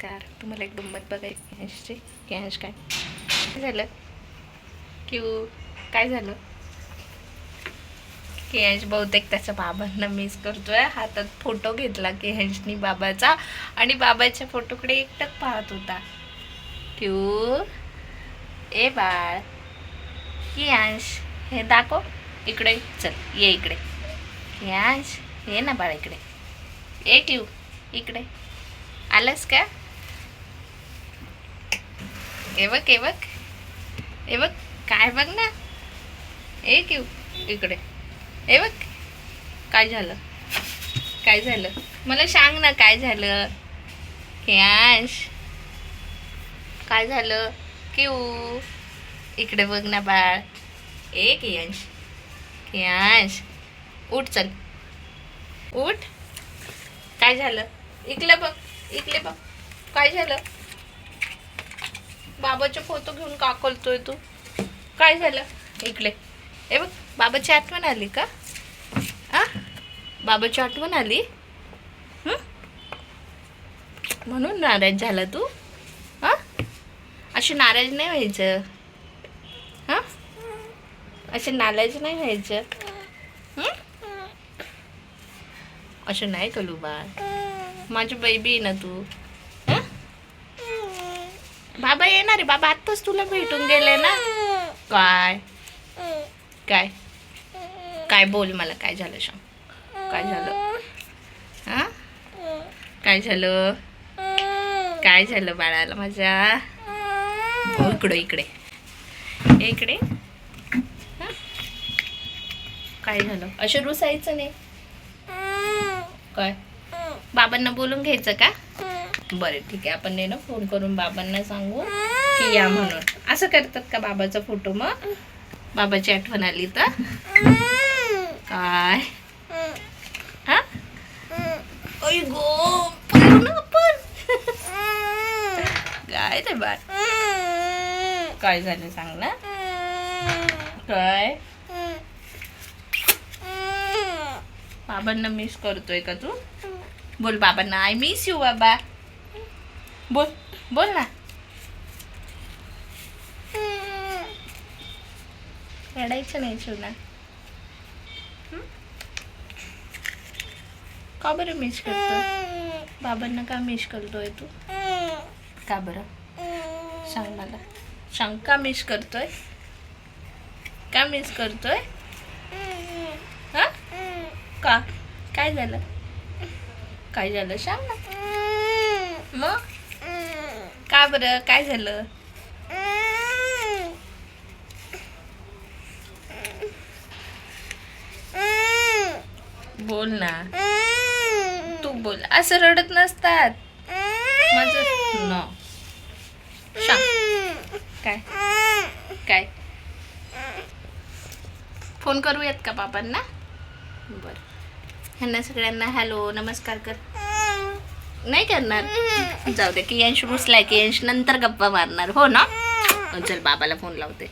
नमस्कार. तुम्हाला एक गंमत बघायची ह्याची कॅश काय? काय झालं? क्यू काय झालं? की बहुतेक त्याच्या बाबांना मिस करतोय. हातात फोटो घेतला की बाबाचा आणि बाबाच्या फोटोकडे एकटक पाहत होता. क्यू ए बाळ की हे दाखव. इकडे चल ये इकडे. की ये ना बाळ इकडे. ए क्यू इकडे. आलंस का? हे बघ हे बघ हे बघ काय बघ ना. ए क्यू इकडे. हे बघ काय झालं? काय झालं? मला सांग ना काय झालं? केयांश. काय झालं? किऊ इकडे बघ ना बाळ. ए कियांश. कियांश. उठ चल. उठ. काय झालं? इकडे बघ. इकडे बघ. काय झालं? बाबाचे फोटो घेऊन का करतोय तू? काय झालं? इकडे. ए बघ बाबाची आठवण आली का? आ? बाबाची आठवण आली? म्हणून नाराज झाला तू? हा असे नाराज नाही व्हायचं. हा? असे नाराज नाही व्हायचं. असं नाही करू बा माझी बेबी आहे ना तू. बाबा येणार आहे. बाबा आत्ताच तुला भेटून गेले ना. काय? काय? काय बोल मला काय झालं सांग. काय झालं? हा? काय झालं? काय झालं बाळाला माझ्या? इकडे इकडं. इकडे. इकडे काय झालं? असं रुसायचं नाही. काय? बाबांना बोलून घ्यायचं का? बरं ठीक आहे. आपण ना फोन करून बाबांना सांगू की या म्हणून. असं करतात का बाबाचा फोटो मग? बाबाची आठवण आली तर? काय? हा? गो. आपण काय रे बाळ? काय झालं सांग ना? काय? बाबांना मिस करतोय का तू? बोल बाबांना आय मिस यू बाबा. बोल बोल ना. रडायचं नाही हं? का बरं मिस करतोय? बाबांना का मिस करतोय तू? का बरं? सांग मला. सांग का मिस करतोय? का मिस करतोय? हा? का? काय झालं? काय झालं? सांग ना. मग? का बरं? काय झालं? बोल ना. तू बोल. असं रडत नसतात. माझं न. काय? काय? फोन करूयात का बाबांना बरं. ह्यांना सगळ्यांना हॅलो नमस्कार कर. नाही करणार. जाऊ दे की यंश रुसलाय. की यंश नंतर गप्पा मारणार. हो ना? चल बाबाला फोन लावते.